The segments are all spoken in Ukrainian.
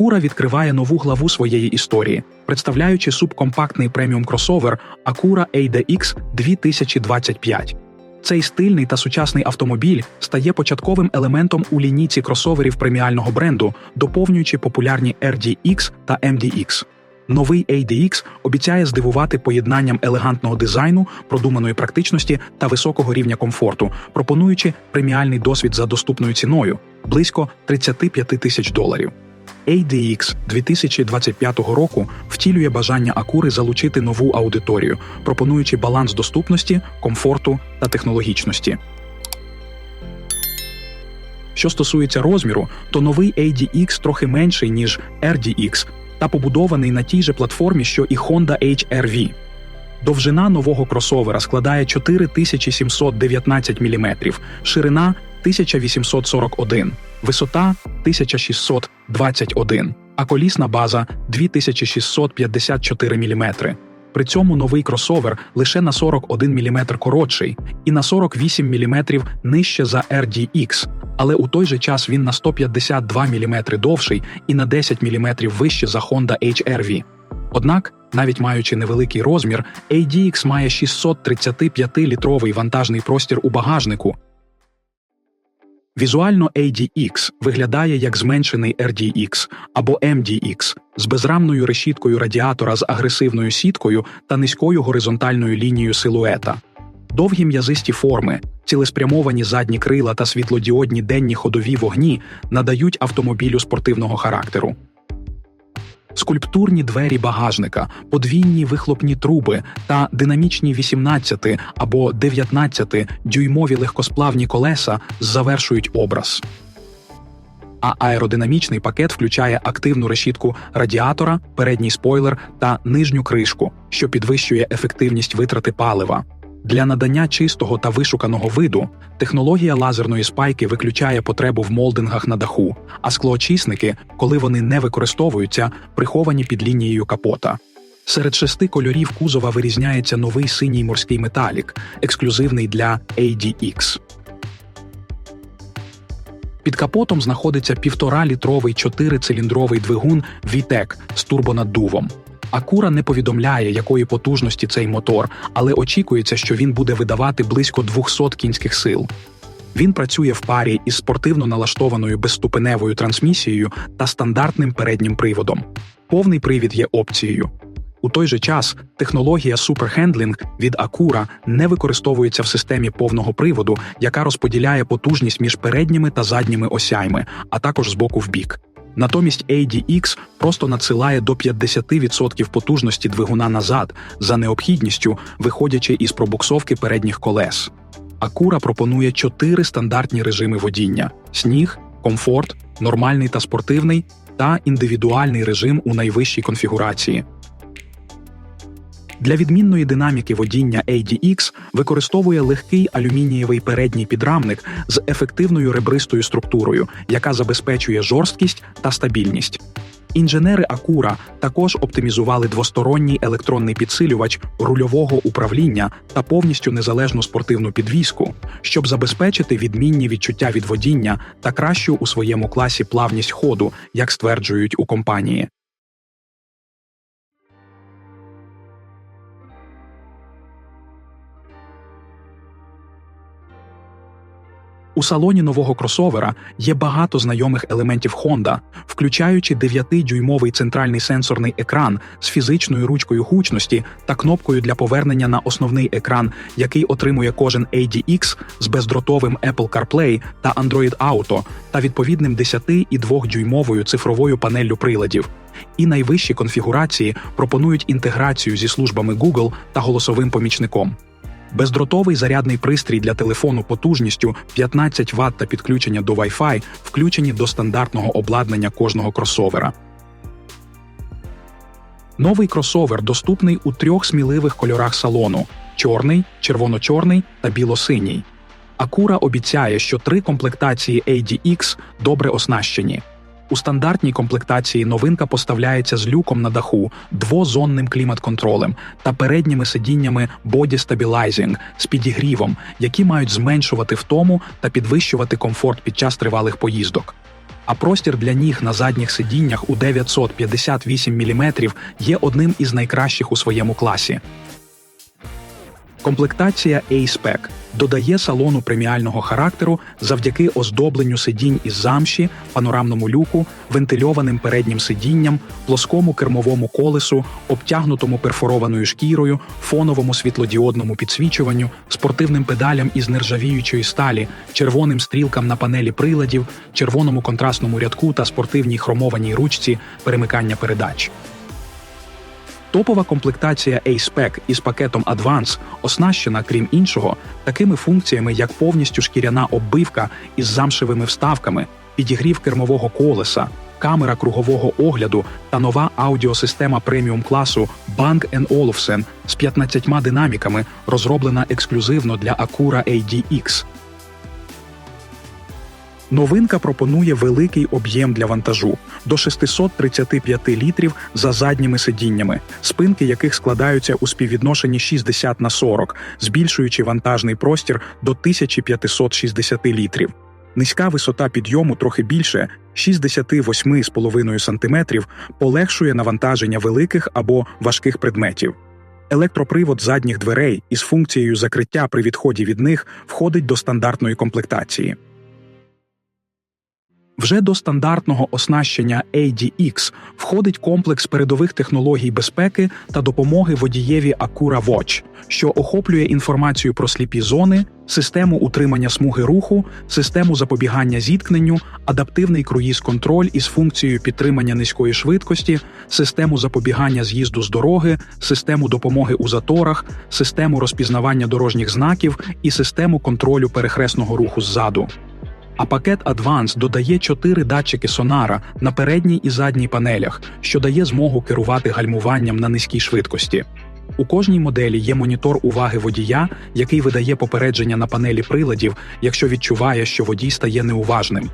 Acura відкриває нову главу своєї історії, представляючи субкомпактний преміум кросовер Acura ADX 2025. Цей стильний та сучасний автомобіль стає початковим елементом у лінійці кросоверів преміального бренду, доповнюючи популярні RDX та MDX. Новий ADX обіцяє здивувати поєднанням елегантного дизайну, продуманої практичності та високого рівня комфорту, пропонуючи преміальний досвід за доступною ціною близько 35 тисяч доларів. ADX 2025 року втілює бажання Акури залучити нову аудиторію, пропонуючи баланс доступності, комфорту та технологічності. Що стосується розміру, то новий ADX трохи менший ніж RDX та побудований на тій же платформі, що і Honda HR-V. Довжина нового кросовера складає 4719 мм, ширина 1841, висота 1621, а колісна база 2654 мм. При цьому новий кросовер лише на 41 мм коротший і на 48 мм нижче за RDX, але у той же час він на 152 мм довший і на 10 мм вище за Honda HR-V. Однак, навіть маючи невеликий розмір, ADX має 635-літровий вантажний простір у багажнику. Візуально ADX виглядає як зменшений RDX або MDX з безрамною решіткою радіатора з агресивною сіткою та низькою горизонтальною лінією силуета. Довгі м'язисті форми, цілеспрямовані задні крила та світлодіодні денні ходові вогні надають автомобілю спортивного характеру. Скульптурні двері багажника, подвійні вихлопні труби та динамічні 18 або 19 дюймові легкосплавні колеса завершують образ. А аеродинамічний пакет включає активну решітку радіатора, передній спойлер та нижню кришку, що підвищує ефективність витрати палива. Для надання чистого та вишуканого виду технологія лазерної спайки виключає потребу в молдингах на даху, а склоочисники, коли вони не використовуються, приховані під лінією капота. Серед шести кольорів кузова вирізняється новий синій морський металік, ексклюзивний для ADX. Під капотом знаходиться півтора-літровий чотирициліндровий двигун VTEC з турбонаддувом. Акура не повідомляє, якої потужності цей мотор, але очікується, що він буде видавати близько 200 кінських сил. Він працює в парі із спортивно налаштованою безступеневою трансмісією та стандартним переднім приводом. Повний привід є опцією. У той же час технологія суперхендлінг від Acura не використовується в системі повного приводу, яка розподіляє потужність між передніми та задніми осяйми, а також з боку в бік. Натомість ADX просто надсилає до 50% потужності двигуна назад за необхідністю, виходячи із пробуксовки передніх колес. Acura пропонує чотири стандартні режими водіння: сніг, комфорт, нормальний та спортивний та індивідуальний режим у найвищій конфігурації. Для відмінної динаміки водіння ADX використовує легкий алюмінієвий передній підрамник з ефективною ребристою структурою, яка забезпечує жорсткість та стабільність. Інженери Acura також оптимізували двосторонній електронний підсилювач рульового управління та повністю незалежну спортивну підвіску, щоб забезпечити відмінні відчуття від водіння та кращу у своєму класі плавність ходу, як стверджують у компанії. У салоні нового кросовера є багато знайомих елементів Honda, включаючи 9-дюймовий центральний сенсорний екран з фізичною ручкою гучності та кнопкою для повернення на основний екран, який отримує кожен ADX з бездротовим Apple CarPlay та Android Auto та відповідним 10 і 2-дюймовою цифровою панеллю приладів. І найвищі конфігурації пропонують інтеграцію зі службами Google та голосовим помічником. Бездротовий зарядний пристрій для телефону потужністю 15 Вт та підключення до Wi-Fi включені до стандартного обладнання кожного кросовера. Новий кросовер доступний у трьох сміливих кольорах салону: чорний, червоно-чорний та біло-синій. Акура обіцяє, що три комплектації ADX добре оснащені. У стандартній комплектації новинка поставляється з люком на даху, двозонним клімат-контролем та передніми сидіннями Body Stabilizing з підігрівом, які мають зменшувати втому та підвищувати комфорт під час тривалих поїздок. а простір для ніг на задніх сидіннях у 958 мм є одним із найкращих у своєму класі. Комплектація A-Spec додає салону преміального характеру завдяки оздобленню сидінь із замші, панорамному люку, вентильованим переднім сидінням, плоскому кермовому колесу, обтягнутому перфорованою шкірою, фоновому світлодіодному підсвічуванню, спортивним педалям із нержавіючої сталі, червоним стрілкам на панелі приладів, червоному контрастному рядку та спортивній хромованій ручці перемикання передач. Топова комплектація A-Spec із пакетом Advance оснащена, крім іншого, такими функціями, як повністю шкіряна оббивка із замшевими вставками, підігрів кермового колеса, камера кругового огляду та нова аудіосистема преміум класу Bang Olufsen з 15 динаміками, розроблена ексклюзивно для Acura ADX. Новинка пропонує великий об'єм для вантажу до 635 літрів за задніми сидіннями, спинки яких складаються у співвідношенні 60 на 40, збільшуючи вантажний простір до 1560 літрів. Низька висота підйому трохи більше 68,5 см полегшує навантаження великих або важких предметів. Електропривод задніх дверей із функцією закриття при відході від них входить до стандартної комплектації. Вже до стандартного оснащення ADX входить комплекс передових технологій безпеки та допомоги водієві Acura Watch, що охоплює інформацію про сліпі зони, систему утримання смуги руху, систему запобігання зіткненню, адаптивний круїз-контроль із функцією підтримання низької швидкості, систему запобігання з'їзду з дороги, систему допомоги у заторах, систему розпізнавання дорожніх знаків і систему контролю перехресного руху ззаду. А пакет Advance додає чотири датчики сонара на передній і задній панелях, що дає змогу керувати гальмуванням на низькій швидкості. У кожній моделі є монітор уваги водія, який видає попередження на панелі приладів, якщо відчуває, що водій стає неуважним.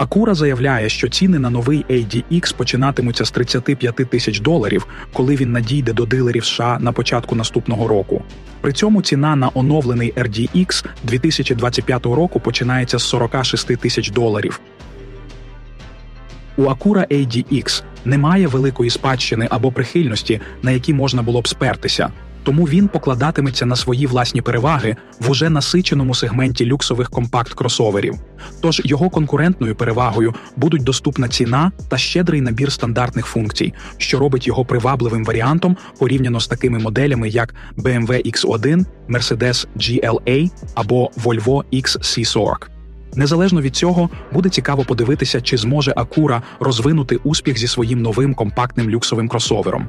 Акура заявляє, що ціни на новий ADX починатимуться з 35 тисяч доларів, коли він надійде до дилерів США на початку наступного року. При цьому ціна на оновлений RDX 2025 року починається з 46 тисяч доларів. У Acura ADX немає великої спадщини або прихильності, на які можна було б спертися, тому він покладатиметься на свої власні переваги в уже насиченому сегменті люксових компакт-кросоверів. Тож його конкурентною перевагою будуть доступна ціна та щедрий набір стандартних функцій, що робить його привабливим варіантом порівняно з такими моделями, як BMW X1, Mercedes GLA або Volvo XC40. Незалежно від цього, буде цікаво подивитися, чи зможе Acura розвинути успіх зі своїм новим компактним люксовим кросовером.